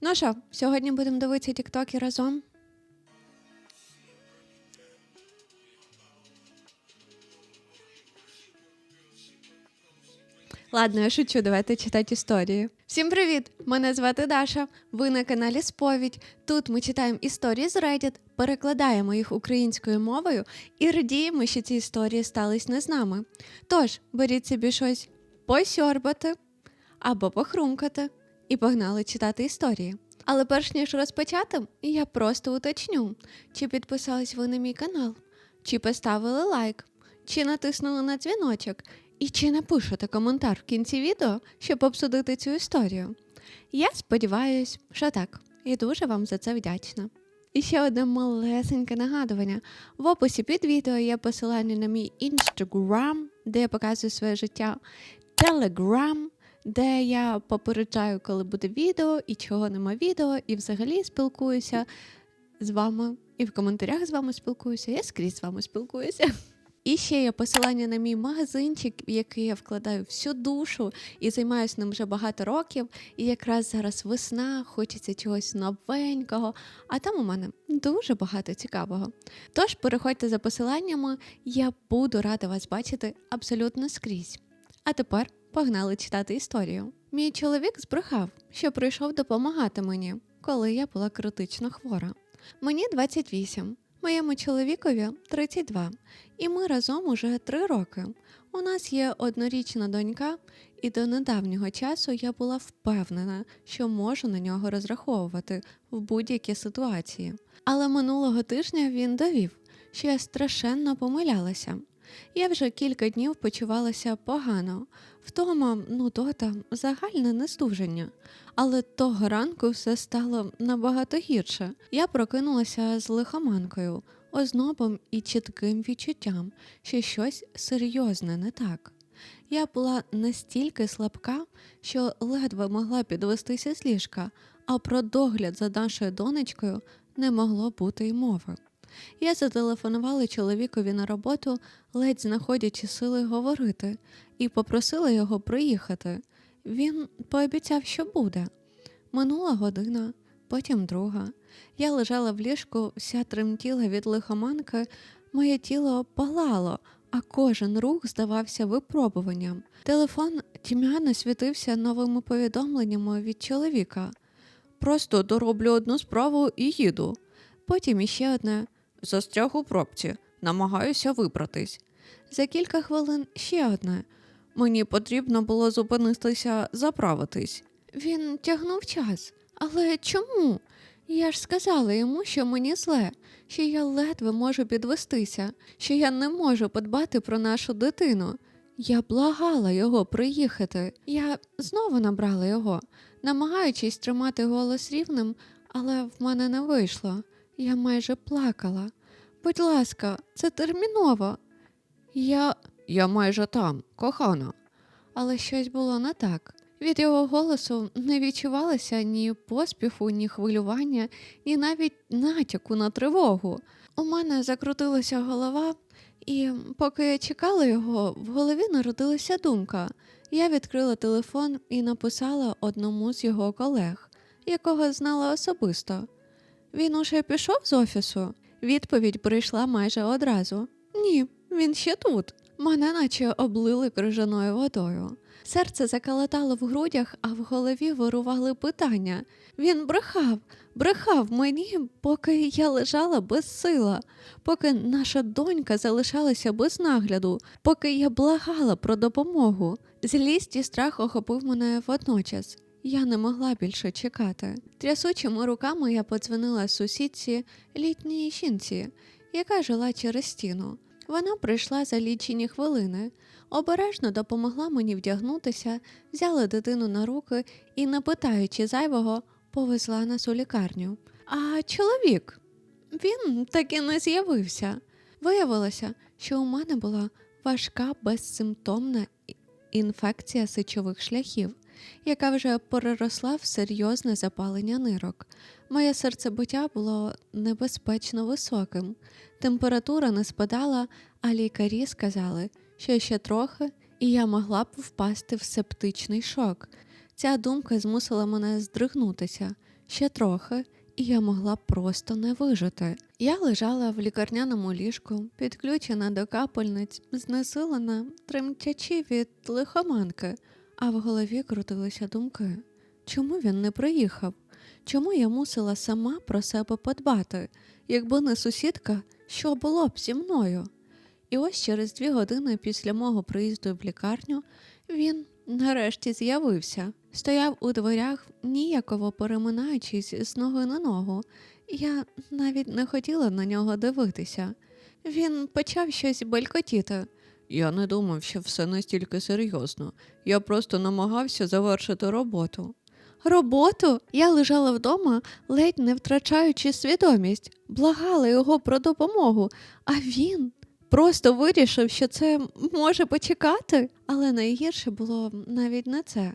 Ну що, сьогодні будемо дивитися тіктоки разом. Ладно, я шучу, давайте читати історії. Всім привіт! Мене звати Даша. Ви на каналі Сповідь. Тут ми читаємо історії з Reddit, перекладаємо їх українською мовою і радіємо, що ці історії стались не з нами. Тож беріть собі щось посьорбати або похрумкати і погнали читати історії. Але перш ніж розпочати, я просто уточню, чи підписались ви на мій канал, чи поставили лайк, чи натиснули на дзвіночок, і чи напишете коментар в кінці відео, щоб обсудити цю історію. Я сподіваюсь, що так, і дуже вам за це вдячна. І ще одне малесеньке нагадування. В описі під відео є посилання на мій інстаграм, де я показую своє життя, телеграм, де я попереджаю, коли буде відео і чого нема відео, і взагалі спілкуюся з вами. І в коментарях з вами спілкуюся, я скрізь з вами спілкуюся. І ще є посилання на мій магазинчик, в який я вкладаю всю душу і займаюся ним вже багато років. І якраз зараз весна, хочеться чогось новенького, а там у мене дуже багато цікавого. Тож переходьте за посиланнями, я буду рада вас бачити абсолютно скрізь. А тепер погнали читати історію. Мій чоловік збрехав, що прийшов допомагати мені, коли я була критично хвора. Мені 28, моєму чоловікові 32, і ми разом уже три роки. У нас є однорічна донька, і до недавнього часу я була впевнена, що можу на нього розраховувати в будь-якій ситуації. Але минулого тижня він довів, що я страшенно помилялася. Я вже кілька днів почувалася погано. Втома, нудота, загальне нестуження. Але того ранку все стало набагато гірше. Я прокинулася з лихоманкою, ознобом і чітким відчуттям, що щось серйозне не так. Я була настільки слабка, що ледве могла підвестися з ліжка, а про догляд за нашою донечкою не могло бути й мови. Я зателефонувала чоловікові на роботу, ледь знаходячи сили говорити, і попросила його приїхати. Він пообіцяв, що буде. Минула година, потім друга. Я лежала в ліжку, вся тремтіла від лихоманки, моє тіло палало, а кожен рух здавався випробуванням. Телефон тьмяно світився новими повідомленнями від чоловіка. Просто дороблю одну справу і їду. Потім іще одне застряг у пробці, намагаюся вибратись. За кілька хвилин ще одне. Мені потрібно було зупинитися заправитись. Він тягнув час. Але чому? Я ж сказала йому, що мені зле, що я ледве можу підвестися, що я не можу подбати про нашу дитину. Я благала його приїхати. Я знову набрала його, намагаючись тримати голос рівним, але в мене не вийшло. Я майже плакала. Будь ласка, це терміново. Я. Я майже там, кохана. Але щось було не так. Від його голосу не відчувалося ні поспіху, ні хвилювання, ні навіть натяку на тривогу. У мене закрутилася голова, і поки я чекала його, в голові народилася думка. Я відкрила телефон і написала одному з його колег, якого знала особисто. Він уже пішов з офісу. Відповідь прийшла майже одразу. Ні, він ще тут. Мене наче облили крижаною водою. Серце закалатало в грудях, а в голові вирували питання. Він брехав, брехав мені, поки я лежала без сила, поки наша донька залишалася без нагляду, поки я благала про допомогу. Злість і страх охопив мене водночас. Я не могла більше чекати. Трясучими руками я подзвонила сусідці літній жінці, яка жила через стіну. Вона прийшла за лічені хвилини, обережно допомогла мені вдягнутися, взяла дитину на руки і, не питаючи зайвого, повезла нас у лікарню. А чоловік він таки не з'явився. Виявилося, що у мене була важка безсимптомна інфекція сичових шляхів, яка вже переросла в серйозне запалення нирок. Моє серцебиття було небезпечно високим. Температура не спадала, а лікарі сказали, що ще трохи, і я могла б впасти в септичний шок. Ця думка змусила мене здригнутися. ще трохи, і я могла просто не вижити. Я лежала в лікарняному ліжку, підключена до капельниць, знесилена, тремтячи від лихоманки, а в голові крутилися думки. Чому він не приїхав? Чому я мусила сама про себе подбати? Якби не сусідка, що було б зі мною? І ось через дві години після мого приїзду в лікарню він нарешті з'явився. Стояв у дверях, ніяково переминаючись з ноги на ногу. Я навіть не хотіла на нього дивитися. Він почав щось белькотіти. Я не думав, що все настільки серйозно. Я просто намагався завершити роботу. Роботу? Я лежала вдома, ледь не втрачаючи свідомість, благала його про допомогу, а він просто вирішив, що це може почекати. Але найгірше було навіть не це.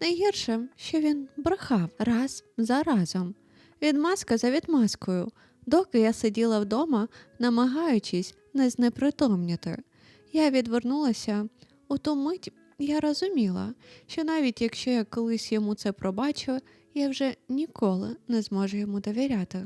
Найгірше, що він брехав раз за разом, відмазка за відмазкою, доки я сиділа вдома, намагаючись не знепритомніти. Я відвернулася у ту мить. Я розуміла, що навіть якщо я колись йому це пробачу, я вже ніколи не зможу йому довіряти.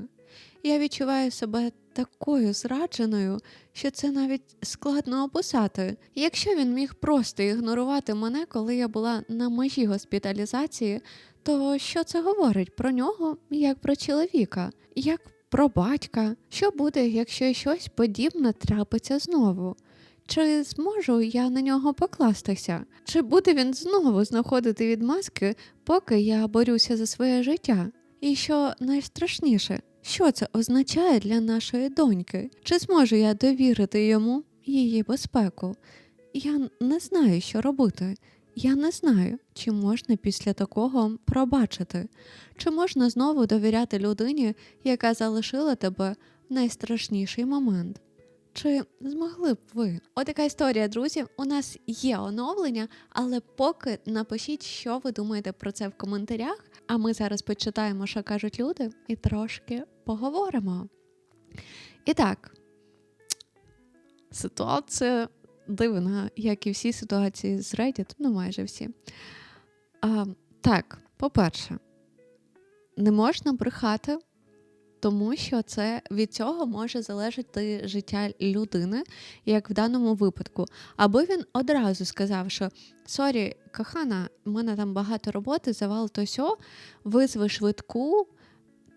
Я відчуваю себе такою зрадженою, що це навіть складно описати. Якщо він міг просто ігнорувати мене, коли я була на межі госпіталізації, то що це говорить про нього як про чоловіка, як про батька? Що буде, якщо щось подібне трапиться знову? Чи зможу я на нього покластися? Чи буде він знову знаходити відмазки, поки я борюся за своє життя? І що найстрашніше, що це означає для нашої доньки? Чи зможу я довірити йому її безпеку? Я не знаю, що робити. Я не знаю, чи можна після такого пробачити, чи можна знову довіряти людині, яка залишила тебе в найстрашніший момент. Чи змогли б ви? Отака історія, друзі. У нас є оновлення, але поки напишіть, що ви думаєте про це в коментарях. А ми зараз почитаємо, що кажуть люди, і трошки поговоримо. І так, ситуація дивна, як і всі ситуації з Reddit, ну майже всі. А, Так, по-перше, не можна брехати тому що це від цього може залежати життя людини, як в даному випадку. Або він одразу сказав, що сорі, кохана, в мене там багато роботи, завал то сьо, визви швидку.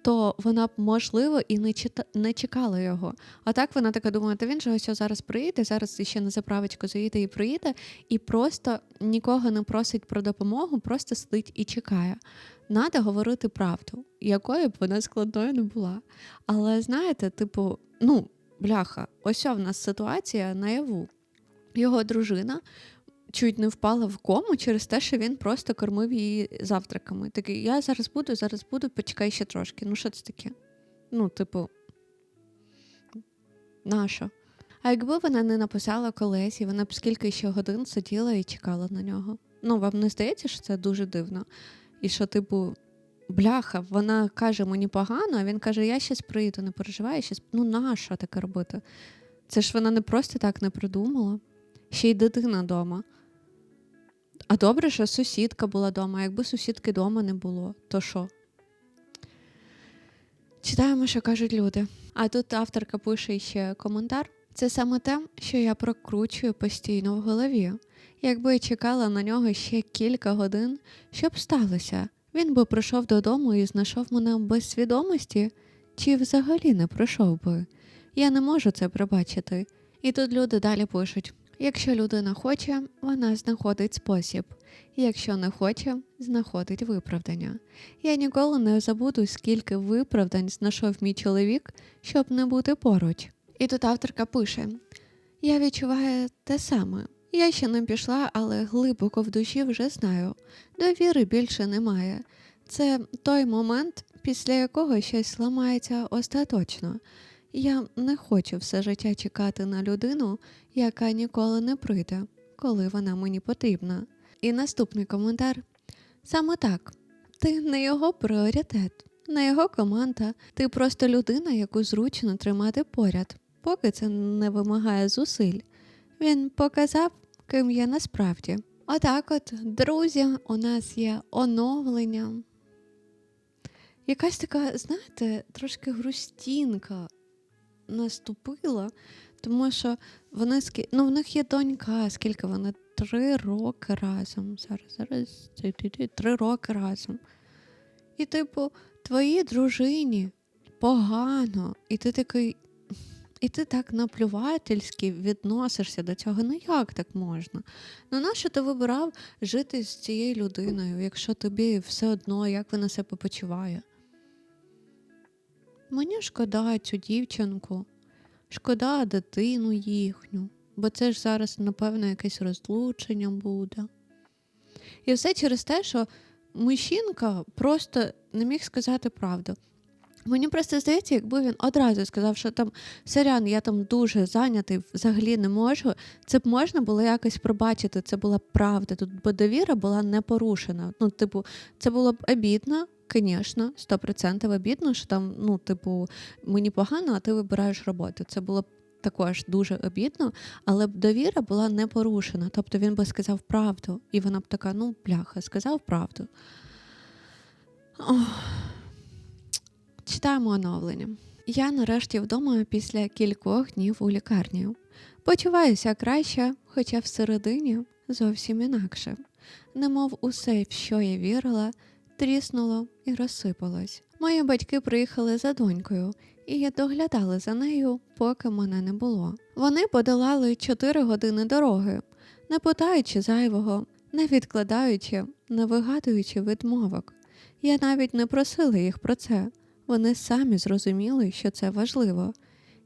То вона б можливо і не чита... не чекала його. А так вона така думає, та він же ось зараз приїде, зараз ще на заправочку заїде і приїде, і просто нікого не просить про допомогу, просто сидить і чекає. Надо говорити правду, якою б вона складною не була. Але знаєте, типу, ну, бляха, ось в нас ситуація наяву. Його дружина чуть не впала в кому через те, що він просто кормив її завтраками. Такий, я зараз буду, зараз буду, почекай ще трошки. Ну, що це таке? Ну, типу, нащо? А якби вона не написала колесі, вона б скільки ще годин сиділа і чекала на нього. Ну, вам не здається, що це дуже дивно? І що, типу, бляха, вона каже мені погано, а він каже, я щас прийду, не переживай, щас... ну нащо таке робити? Це ж вона не просто так не придумала, ще й дитина вдома. А добре, що сусідка була вдома. Якби сусідки вдома не було, то що? Читаємо, що кажуть люди. А тут авторка пише ще коментар. Це саме те, що я прокручую постійно в голові. Якби я чекала на нього ще кілька годин, що б сталося? Він би прийшов додому і знайшов мене без свідомості, чи взагалі не прийшов би. Я не можу це пробачити. І тут люди далі пишуть: якщо людина хоче, вона знаходить спосіб, якщо не хоче, знаходить виправдання. Я ніколи не забуду, скільки виправдань знайшов мій чоловік, щоб не бути поруч. І тут авторка пише: Я відчуваю те саме. Я ще не пішла, але глибоко в душі вже знаю. Довіри більше немає. Це той момент, після якого щось ламається остаточно. Я не хочу все життя чекати на людину, яка ніколи не прийде, коли вона мені потрібна. І наступний коментар: саме так, ти не його пріоритет, не його команда, ти просто людина, яку зручно тримати поряд, поки це не вимагає зусиль. Він показав, ким є насправді. Отак, от, друзі, у нас є оновлення. якась така, знаєте, трошки грустінка наступила, тому що вони ну, в них є донька, скільки вони? Три роки разом. Зараз, зараз, три роки разом. І, типу, твоїй дружині погано, і ти такий. І ти так наплювательськи відносишся до цього. Ну як так можна? Ну нащо ти вибирав жити з цією людиною, якщо тобі все одно, як вона себе почуває? Мені шкода цю дівчинку, шкода дитину їхню, бо це ж зараз, напевно, якесь розлучення буде. І все через те, що мужчинка просто не міг сказати правду. Мені просто здається, якби він одразу сказав, що там сорян, я там дуже зайнятий, взагалі не можу. Це б можна було якось пробачити. Це була правда. Тут бо довіра була не порушена. Ну, типу, це було б обідно, звісно, 100% обідно, що там, ну, типу, мені погано, а ти вибираєш роботу. Це було також дуже обідно, але б довіра була не порушена. Тобто він би сказав правду, і вона б така, ну, бляха, сказав правду. Ох. Читаємо оновлення. Я нарешті вдома після кількох днів у лікарні. Почуваюся краще, хоча всередині зовсім інакше. Немов усе, в що я вірила, тріснуло і розсипалось. Мої батьки приїхали за донькою, і я доглядала за нею, поки мене не було. Вони подолали чотири години дороги, не питаючи зайвого, не відкладаючи, не вигадуючи відмовок. Я навіть не просила їх про це. Вони самі зрозуміли, що це важливо.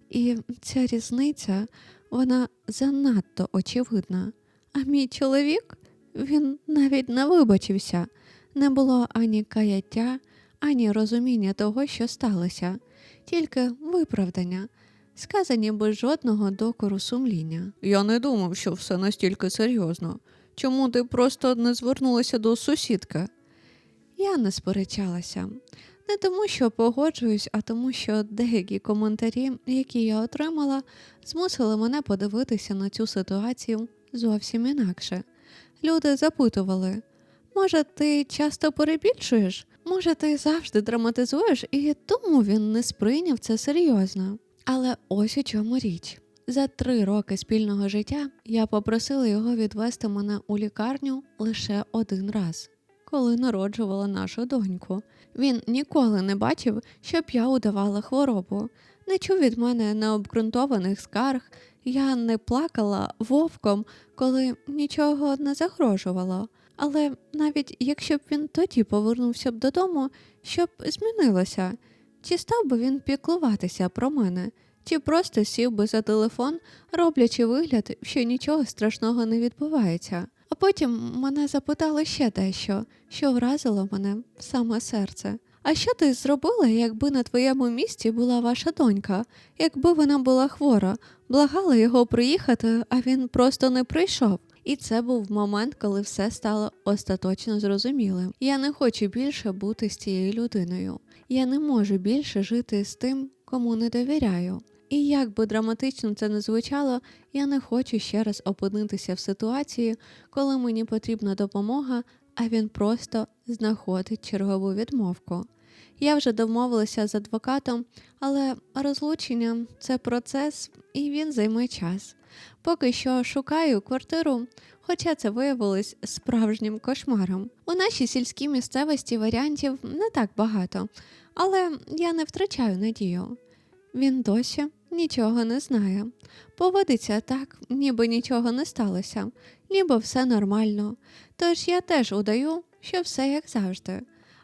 І ця різниця, вона занадто очевидна. А мій чоловік, він навіть не вибачився. Не було ані каяття, ані розуміння того, що сталося, тільки виправдання, сказані без жодного докору сумління. Я не думав, що все настільки серйозно. Чому ти просто не звернулася до сусідки? Я не сперечалася. Не тому, що погоджуюсь, а тому, що деякі коментарі, які я отримала, змусили мене подивитися на цю ситуацію зовсім інакше. Люди запитували: може, ти часто перебільшуєш? Може, ти завжди драматизуєш, і тому він не сприйняв це серйозно. Але ось у чому річ. За три роки спільного життя я попросила його відвести мене у лікарню лише один раз, коли народжувала нашу доньку. Він ніколи не бачив, щоб я удавала хворобу, не чув від мене необґрунтованих скарг, я не плакала вовком, коли нічого не загрожувало. Але навіть якщо б він тоді повернувся б додому, що б змінилося? Чи став би він піклуватися про мене, чи просто сів би за телефон, роблячи вигляд, що нічого страшного не відбувається? А потім мене запитали ще дещо, що вразило мене в саме серце. А що ти зробила, якби на твоєму місці була ваша донька, якби вона була хвора, благала його приїхати, а він просто не прийшов? І це був момент, коли все стало остаточно зрозумілим. Я не хочу більше бути з цією людиною. Я не можу більше жити з тим, кому не довіряю. І як би драматично це не звучало, я не хочу ще раз опинитися в ситуації, коли мені потрібна допомога, а він просто знаходить чергову відмовку. Я вже домовилася з адвокатом, але розлучення це процес і він займе час. Поки що шукаю квартиру, хоча це виявилось справжнім кошмаром. У нашій сільській місцевості варіантів не так багато, але я не втрачаю надію. Він досі нічого не знає. Поводиться так, ніби нічого не сталося, ніби все нормально. Тож я теж удаю, що все як завжди.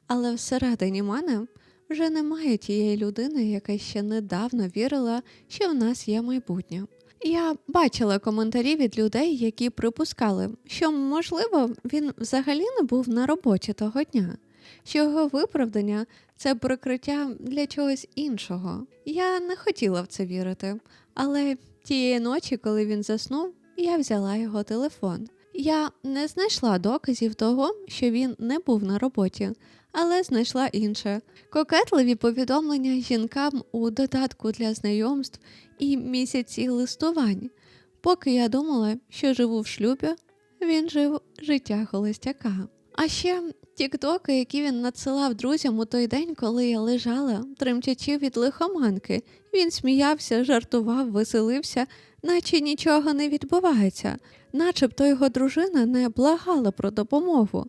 Але всередині мене вже немає тієї людини, яка ще недавно вірила, що в нас є майбутнє. Я бачила коментарі від людей, які припускали, що, можливо, він взагалі не був на роботі того дня, що його виправдання це прикриття для чогось іншого. Я не хотіла в це вірити, але тієї ночі, коли він заснув, я взяла його телефон. Я не знайшла доказів того, що він не був на роботі, але знайшла інше кокетливі повідомлення жінкам у додатку для знайомств і місяці листувань. Поки я думала, що живу в шлюбі, він жив життя холостяка. А ще Тіктоки, які він надсилав друзям у той день, коли я лежала, тремтячи від лихоманки. Він сміявся, жартував, веселився, наче нічого не відбувається, начебто його дружина не благала про допомогу.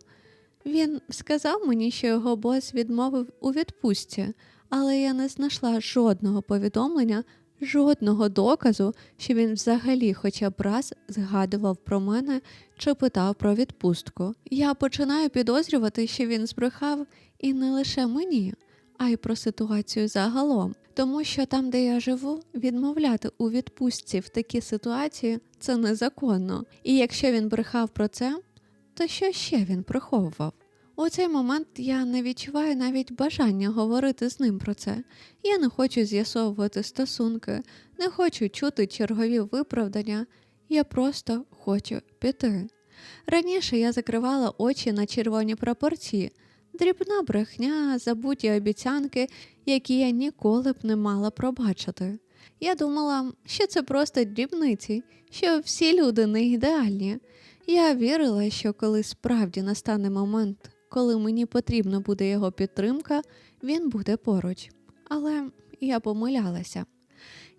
Він сказав мені, що його бос відмовив у відпустці, але я не знайшла жодного повідомлення, жодного доказу, що він взагалі хоча б раз згадував про мене чи питав про відпустку. Я починаю підозрювати, що він збрехав і не лише мені, а й про ситуацію загалом. Тому що там, де я живу, відмовляти у відпустці в такі ситуації це незаконно. І якщо він брехав про це, то що ще він приховував? У цей момент я не відчуваю навіть бажання говорити з ним про це. Я не хочу з'ясовувати стосунки, не хочу чути чергові виправдання. Я просто хочу піти. Раніше я закривала очі на червоні прапорці, дрібна брехня, забуті обіцянки, які я ніколи б не мала пробачити. Я думала, що це просто дрібниці, що всі люди не ідеальні. Я вірила, що коли справді настане момент, коли мені потрібна буде його підтримка, він буде поруч. Але я помилялася.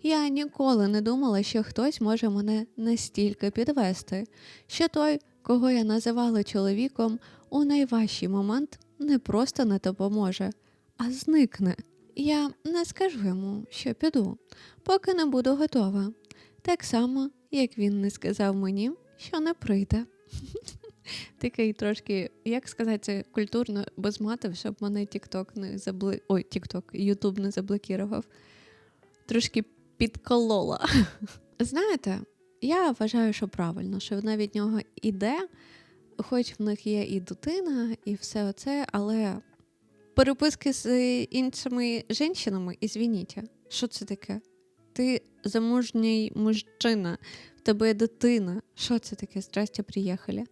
Я ніколи не думала, що хтось може мене настільки підвести, що той, кого я називала чоловіком, у найважчий момент не просто не допоможе, а зникне. Я не скажу йому, що піду, поки не буду готова. Так само, як він не сказав мені, що не прийде. Такий трошки, як сказати, це культурно без матів, щоб мене TikTok не забли... Ой, TikTok, YouTube не заблокував. Трошки підколола. Знаєте, я вважаю, що правильно, що вона від нього іде, хоч в них є і дитина, і все оце, але переписки з іншими жінками, ізвініть, що це таке? Ти замужній мужчина, в тебе є дитина. Що це таке? Здрастя, приїхали.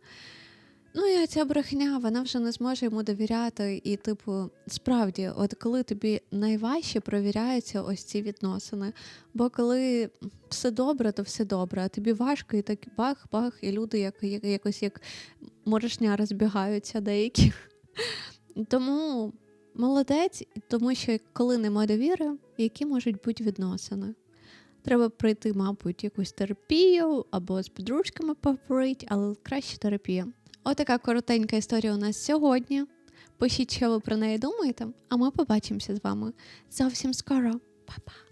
Ну і ця брехня, вона вже не зможе йому довіряти. І, типу, справді, от коли тобі найважче провіряються ось ці відносини. Бо коли все добре, то все добре, а тобі важко, і так бах-бах, і люди як, як якось як морешня розбігаються деякі. Тому молодець, тому що коли нема довіри, які можуть бути відносини. Треба пройти, мабуть, якусь терапію або з подружками поговорити, але краще терапія. Отака коротенька історія у нас сьогодні. Пишіть, що ви про неї думаєте, а ми побачимося з вами зовсім скоро. Па-па!